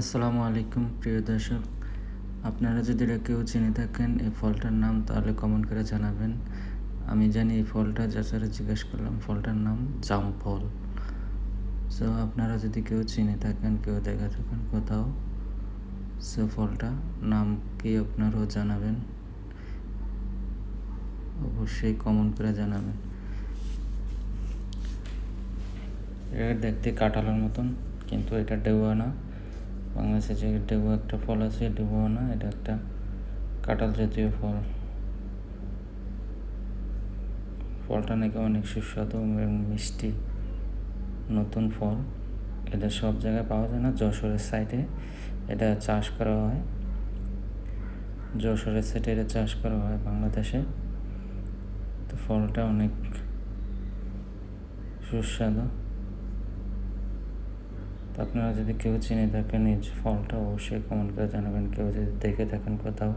আসসালামু আলাইকুম, প্রিয় দর্শক। আপনারা যদি এটা কেউ চিনে থাকেন এই ফলটার নাম, তাহলে কমেন্ট করে জানাবেন। আমি জানি এই ফলটা যাচারে জিজ্ঞেস করলাম, ফলটার নাম? জাম ফল। সো আপনারা যদি কেউ চিনে থাকেন, কেউ দেখা থাকেন কোথাও, সো ফলটা নাম কি আপনারাও জানাবেন? অবশ্যই কমেন্ট করে জানাবেন। এটা দেখতে কাঁঠালের মতন, কিন্তু এটা ডেউয়া না। বাংলাদেশে যে ডেউয়া একটা ফল আছে ডেউয়া না, এটা একটা কাঁঠাল জাতীয় ফল। ফলটা নাকি অনেক সুস্বাদু এবং মিষ্টি, নতুন ফল। এটা সব জায়গায় পাওয়া যায় না, যশোরের সাইডে এটা চাষ করা হয়। যশোরের সাইডে এটা চাষ করা হয় বাংলাদেশে। তো ফলটা অনেক সুস্বাদু। আপনারা যদি কেউ চিনে থাকেন এই ফলটা অবশ্যই কমেন্ট করে জানাবেন। কেউ যদি দেখে থাকেন কোথাও।